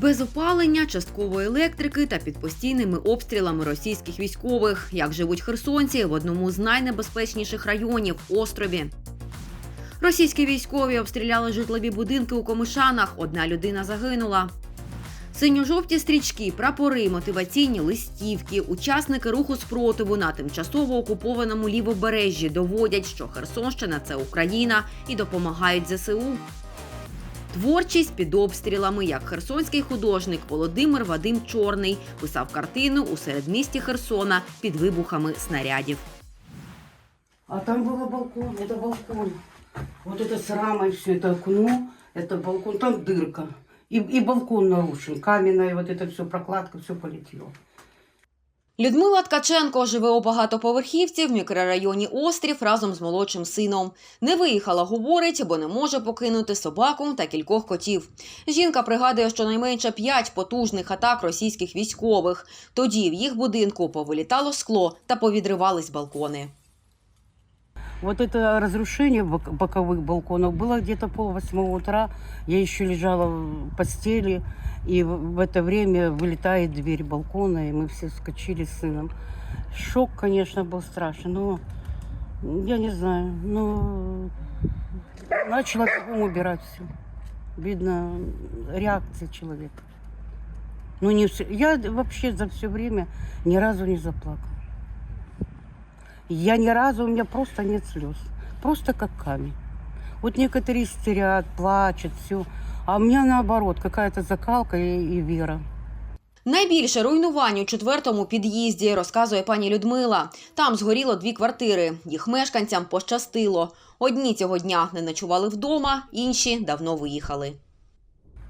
Без опалення, часткової електрики та під постійними обстрілами російських військових, як живуть херсонці в одному з найнебезпечніших районів острові. Російські військові обстріляли житлові будинки у Комишанах. Одна людина загинула. Синьо-жовті стрічки, прапори, мотиваційні листівки, учасники руху спротиву на тимчасово окупованому лівобережжі доводять, що Херсонщина це Україна і допомагають ЗСУ. Творчість під обстрілами, як херсонський художник Володимир Вадим Чорний писав картину у середмісті Херсона під вибухами снарядів. А там был балкон, это балкон. Вот это с рамой все, это окно, это балкон, там дырка. И, и балкон нарушен, каменная, вот это все, прокладка, все полетело. Людмила Ткаченко живе у багатоповерхівці в мікрорайоні Острів разом з молодшим сином. Не виїхала, говорить, бо не може покинути собаку та кількох котів. Жінка пригадує, що найменше п'ять потужних атак російських військових. Тоді в їх будинку повилітало скло та повідривались балкони. Вот это разрушение бок- боковых балконов было где-то пол восьмого утра. Я еще лежала в постели, и в это время вылетает дверь балкона, и мы все вскочили с сыном. Шок, конечно, был страшный, но я не знаю, но начала убирать все. Видно, реакция человека. Ну, не все. Я вообще за все время ни разу не заплакала. Я ни разу, у меня просто нет слез. Просто как камень. Вот некоторые истерят, плачут, все. А у меня наоборот, какая-то закалка и, и вера. Найбільше руйнувань у четвертому під'їзді, розказує пані Людмила. Там згоріло дві квартири. Їх мешканцям пощастило. Одні цього дня не ночували вдома, інші давно виїхали.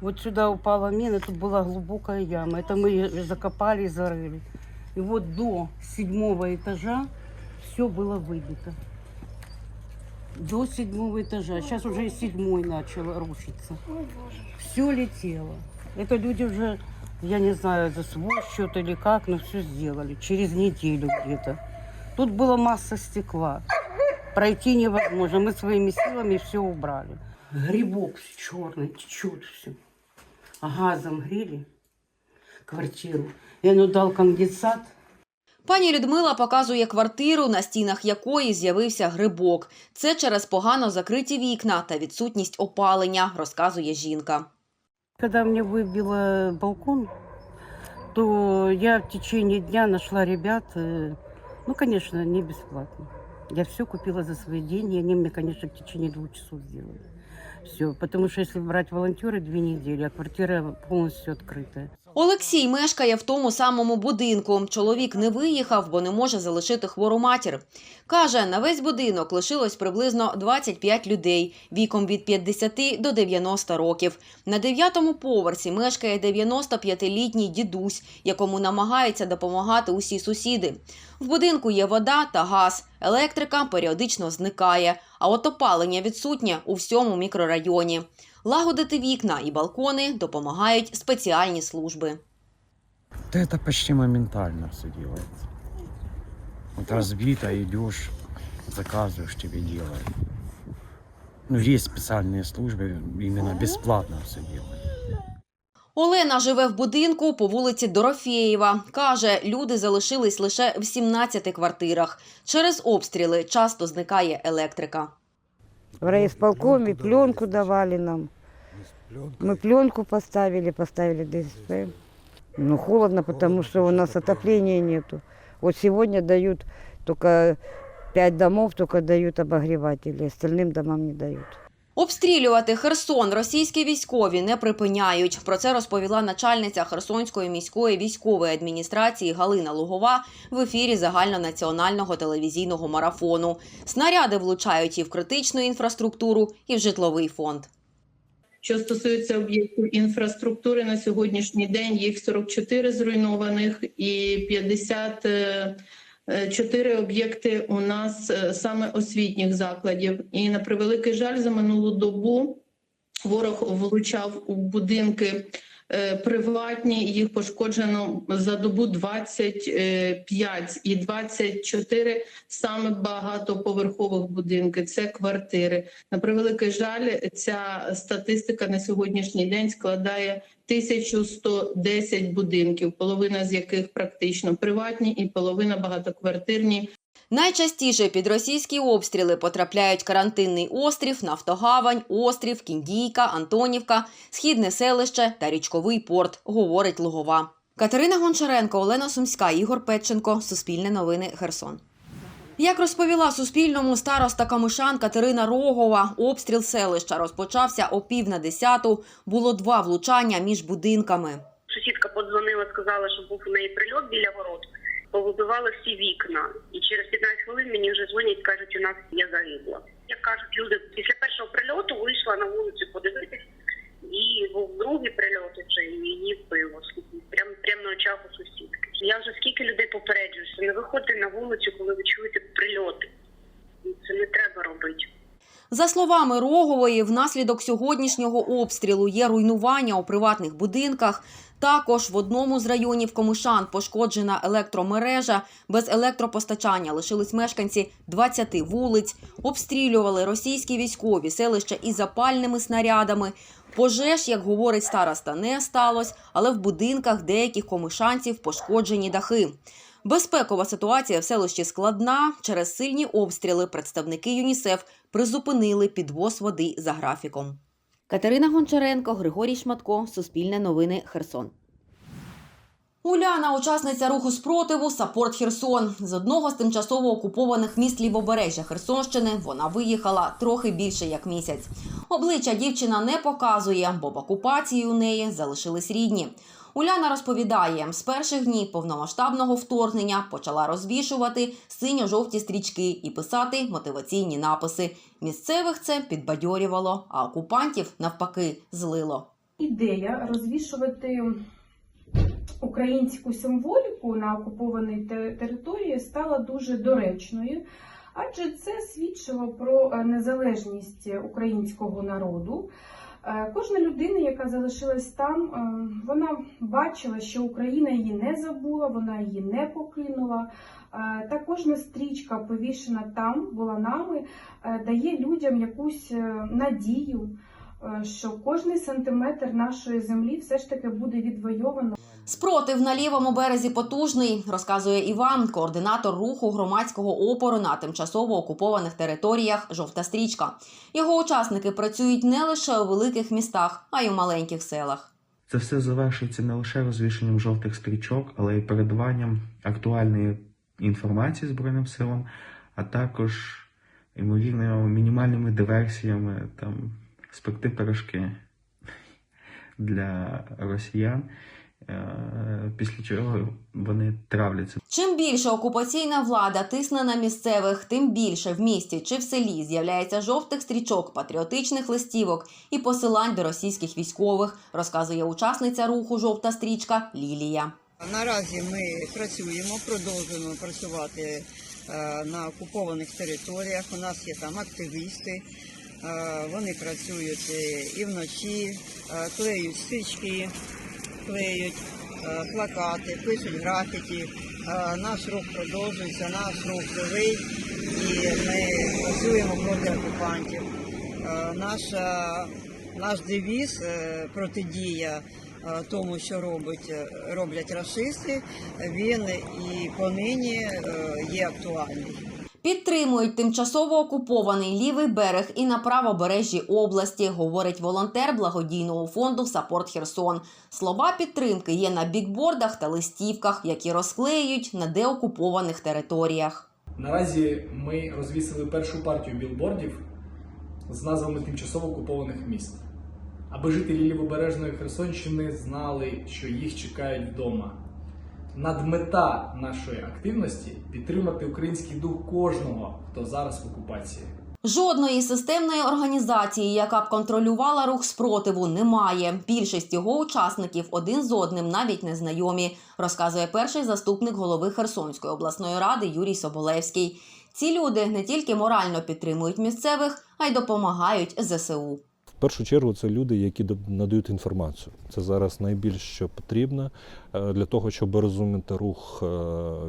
Вот сюда упала мина, тут была глубокая яма. Это мы её закопали и зарыли. И вот до седьмого этажа все было выбито. До седьмого этажа. Сейчас уже и седьмой начал рушиться. Все летело. Это люди уже, я не знаю, за свой счет или как, но все сделали. Через неделю где-то. Тут была масса стекла. Пройти невозможно. Мы своими силами все убрали. Грибок черный, течет все. Газом грели квартиру. И оно дал конденсат. Пані Людмила показує квартиру, на стінах якої з'явився грибок. Це через погано закриті вікна та відсутність опалення, розказує жінка. Когда мне выбило балкон, то я в течение дня нашла ребят, э, ну, конечно, не бесплатно. Я все купила за свои деньги, они мне, конечно, в течение двух часов сделали. Все, потому что если брать волонтеры две недели, а квартира полностью открытая. Олексій мешкає в тому самому будинку. Чоловік не виїхав, бо не може залишити хвору матір. Каже, на весь будинок лишилось приблизно 25 людей віком від 50 до 90 років. На дев'ятому поверсі мешкає 95-літній дідусь, якому намагаються допомагати усі сусіди. В будинку є вода та газ. Електрика періодично зникає, а от опалення відсутнє у всьому мікрорайоні. Лагодити вікна і балкони допомагають спеціальні служби. Да это почти моментально все делается. Вот разбито, идешь, заказываешь, тебе делают. Ну, есть специальные службы, именно бесплатно все делают. Олена живе в будинку по вулиці Дорофєєва. Каже, люди залишились лише в 17 квартирах. Через обстріли часто зникає електрика. В райисполкоме пленку давали нам. Мы пленку поставили, поставили ДСП. Ну, холодно, потому что у нас отопления нету. Вот сегодня дают только пять домов, только дают обогреватели, остальным домам не дают. Обстрілювати Херсон російські військові не припиняють. Про це розповіла начальниця Херсонської міської військової адміністрації Галина Лугова в ефірі загальнонаціонального телевізійного марафону. Снаряди влучають і в критичну інфраструктуру, і в житловий фонд. Що стосується об'єктів інфраструктури, на сьогоднішній день їх 44 зруйнованих і 54 об'єкти у нас е, саме освітніх закладів. І на превеликий жаль, за минулу добу ворог влучав у будинки е, приватні, їх пошкоджено за добу 25 і 24 саме багатоповерхових будинки. Це квартири. На превеликий жаль, ця статистика на сьогоднішній день складає 1110 будинків, половина з яких практично приватні, і половина багатоквартирні. Найчастіше під російські обстріли потрапляють карантинний острів, Нафтогавань, острів, Кіндійка, Антонівка, східне селище та річковий порт, говорить Лугова. Катерина Гончаренко, Олена Сумська, Ігор Петченко. Суспільне новини Херсон. Як розповіла Суспільному староста Камишан Катерина Рогова, обстріл селища розпочався о пів на десяту. Було два влучання між будинками. Сусідка подзвонила, сказала, що був у неї прильот біля ворот. Повибивали всі вікна. І через 15 хвилин мені вже дзвонять, кажуть, у нас я загибла. Як кажуть люди, після першого прильоту вийшла на вулицю подивитись, і був другий прильот вже її вбило. Прям, прямо на очах у сусідки. Я вже скільки людей попереджую, що не виходьте на вулицю, коли ви чуєте прильоти. Це не треба робити. За словами Рогової, внаслідок сьогоднішнього обстрілу є руйнування у приватних будинках. Також в одному з районів Комишан пошкоджена електромережа. Без електропостачання лишились мешканці 20 вулиць. Обстрілювали російські військові селища із запальними снарядами. Пожеж, як говорить староста, не сталося, але в будинках деяких комишанців пошкоджені дахи. Безпекова ситуація в селищі складна. Через сильні обстріли представники ЮНІСЕФ призупинили підвоз води за графіком. Катерина Гончаренко, Григорій Шматко, Суспільне новини, Херсон. Уляна, учасниця руху спротиву Сапорт Херсон. З одного з тимчасово окупованих міст лівобережжя Херсонщини вона виїхала трохи більше як місяць. Обличчя дівчина не показує, бо в окупації у неї залишились рідні. Уляна розповідає, з перших днів повномасштабного вторгнення почала розвішувати синьо-жовті стрічки і писати мотиваційні написи. Місцевих це підбадьорювало, а окупантів навпаки злило. ідея розвішувати українську символіку на окупованій території стала дуже доречною, адже це свідчило про е, незалежність українського народу. Е, Кожна людина, яка залишилась там, е, вона бачила, що Україна її не забула, вона її не покинула. Е, Та кожна стрічка, повішена там, була нами, дає людям якусь надію, що кожний сантиметр нашої землі все ж таки буде відвойовано. Спротив на лівому березі потужний, розказує Іван, координатор руху громадського опору на тимчасово окупованих територіях Жовта стрічка. Його учасники працюють не лише у великих містах, а й у маленьких селах. Це все завершується не лише розвішенням жовтих стрічок, але й передаванням актуальної інформації Збройним силам, а також ймовірними мінімальними диверсіями, там спекти пирожки для росіян, після чого вони травляться. Чим більше окупаційна влада тисне на місцевих, тим більше в місті чи в селі з'являється жовтих стрічок, патріотичних листівок і посилань до російських військових, розказує учасниця руху Жовта стрічка Лілія. Наразі ми працюємо, продовжуємо працювати е, на окупованих територіях. У нас є там активісти. е, Вони працюють е, і вночі, е, клеють стрічки, клеють е, плакати, пишуть графіті. Е, Наш рух продовжується, наш рух живий, і ми працюємо проти окупантів. Е, Наша, наш девіз протидія тому, що робить, роблять расисти, він і понині є актуальний. Підтримують тимчасово окупований лівий берег і на правобережжі області, говорить волонтер благодійного фонду Сапорт Херсон. Слова підтримки є на бікбордах та листівках, які розклеюють на деокупованих територіях. Наразі ми розвісили першу партію білбордів з назвами тимчасово окупованих міст, аби жителі лівобережної Херсонщини знали, що їх чекають вдома. Надмета нашої активності підтримати український дух кожного, хто зараз в окупації. Жодної системної організації, яка б контролювала рух спротиву, немає. Більшість його учасників один з одним навіть не знайомі, розказує перший заступник голови Херсонської обласної ради Юрій Соболевський. Ці люди не тільки морально підтримують місцевих, а й допомагають ЗСУ. В першу чергу це люди, які надають інформацію. Це зараз найбільш що потрібно е, для того, щоб розуміти рух е,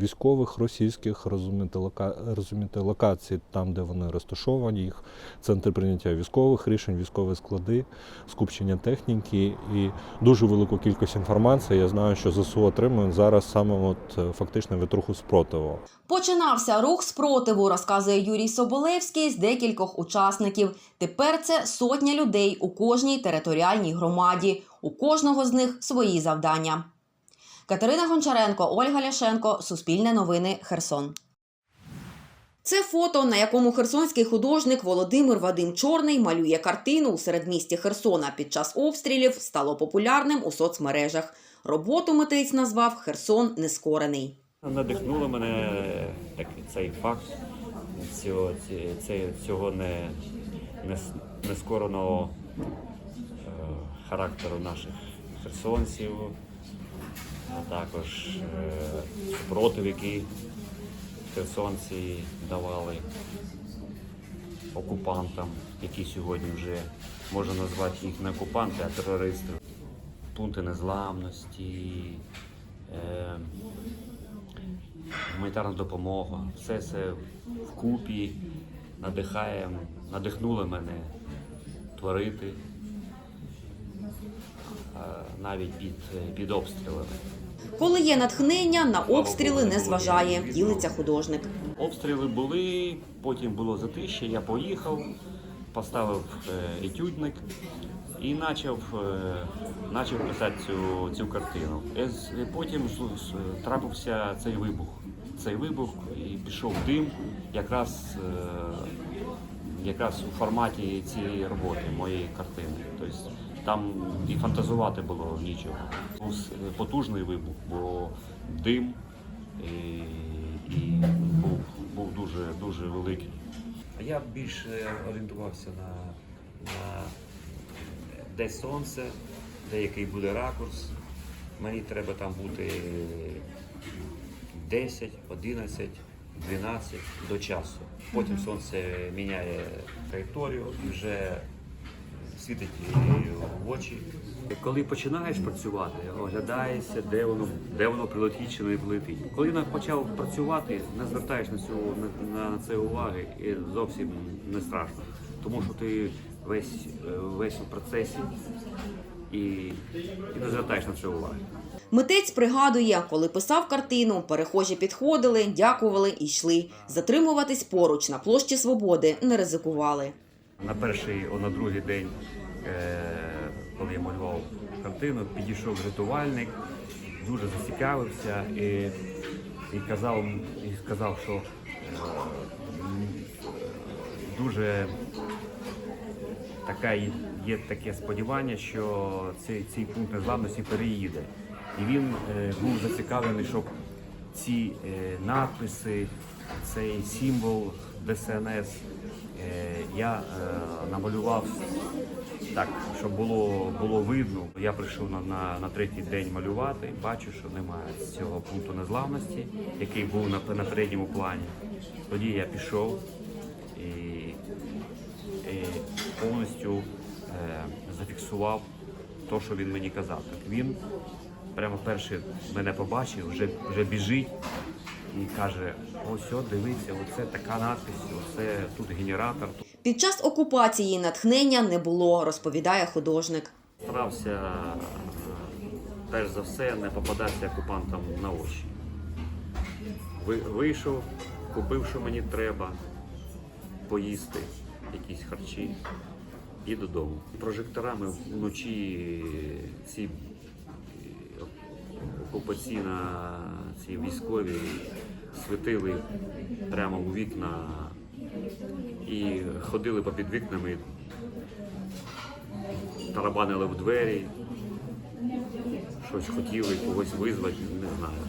військових російських, розуміти, лока... розуміти локації там, де вони розташовані, їх центри прийняття військових рішень, військові склади, скупчення техніки і дуже велику кількість інформації. Я знаю, що ЗСУ отримують зараз саме от е, фактично від руху спротиву. Починався рух спротиву, розказує Юрій Соболевський з декількох учасників. Тепер це сотня людей у кожній територіальній громаді. У кожного з них свої завдання. Катерина Гончаренко, Ольга Ляшенко, Суспільне новини, Херсон. Це фото, на якому херсонський художник Володимир Вадим Чорний малює картину у середмісті Херсона під час обстрілів, стало популярним у соцмережах. Роботу митець назвав Херсон нескорений. Надихнуло мене так, цей факт цього, цього не, не, нескореного е, характеру наших херсонців, а також е, супротив, який херсонці давали окупантам, які сьогодні вже можна назвати їх не окупанти, а терористи. Пункти незламності. Е, гуманітарна допомога. Все це вкупі надихає, надихнуло мене творити навіть під, під обстрілами. Коли є натхнення, на обстріли не зважає, ділиться художник. Обстріли були, потім було затище, я поїхав, поставив е, етюдник і почав, е, почав писати цю, цю картину. Е, Потім трапився цей вибух. Цей вибух і пішов дим якраз, е, якраз у форматі цієї роботи, моєї картини. Тобто там і фантазувати було нічого. Був потужний вибух, бо дим і, і був, був дуже, дуже великий. Я більше орієнтувався на, на де сонце, де який буде ракурс. Мені треба там бути 10, 11, 12 до часу. Потім сонце міняє траєкторію і вже світить в очі. Коли починаєш працювати, оглядаєшся, де воно, де воно прилетить чи не прилетить. Коли почав працювати, не звертаєш на, цю, на, на це уваги і зовсім не страшно. Тому що ти весь, е, весь у процесі і, і не звертаєш на це уваги. Митець пригадує, коли писав картину, перехожі підходили, дякували і йшли. Затримуватись поруч на площі Свободи не ризикували. На перший, о, на другий день, е, коли я малював картину, підійшов рятувальник, дуже зацікавився і, і, казав, і сказав, що е, дуже така є є таке сподівання, що цей, цей пункт незламності переїде. І він е, був зацікавлений, щоб ці е, надписи, цей символ ДСНС е, я е, намалював так, щоб було, було видно. Я прийшов на, на, на третій день малювати, бачу, що немає цього пункту незламності, який був на, на передньому плані. Тоді я пішов і, і повністю е, зафіксував те, що він мені казав. Так він прямо перший мене побачив, вже, вже біжить і каже: ось, о, дивіться, оце така надпись, оце тут генератор. Під час окупації натхнення не було, розповідає художник. Старався е, перш за все не попадатися окупантам на очі. Вийшов, купив, що мені треба, поїсти, якісь харчі і додому. Прожекторами вночі ці окупаційна, ці військові світили прямо у вікна і ходили попід вікнами, тарабанили в двері, щось хотіли когось визвати, не знаю.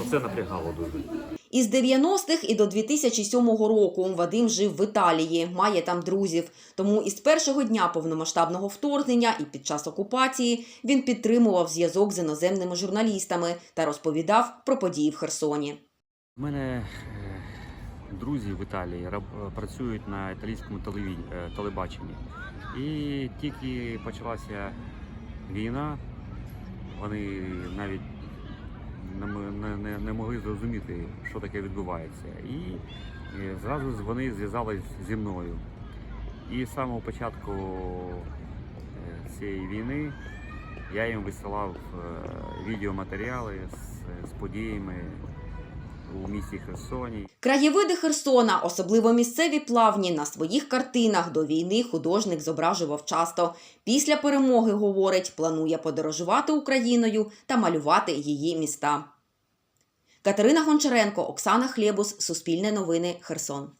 Оце напрягало дуже. Із 90-х і до 2007 року Вадим жив в Італії, має там друзів. Тому із першого дня повномасштабного вторгнення і під час окупації він підтримував зв'язок з іноземними журналістами та розповідав про події в Херсоні. У мене е, друзі в Італії раб- працюють на італійському е, телебаченні. І тільки почалася війна, вони навіть не, не, не, не могли зрозуміти, що таке відбувається. І і зразу вони зв'язались зі мною. І з самого початку е, цієї війни я їм висилав е, відеоматеріали з, з подіями у місті Херсоні. Краєвиди Херсона, особливо місцеві плавні, на своїх картинах до війни художник зображував часто. Після перемоги, говорить, планує подорожувати Україною та малювати її міста. Катерина Гончаренко, Оксана Хлєбус, Суспільне новини, Херсон.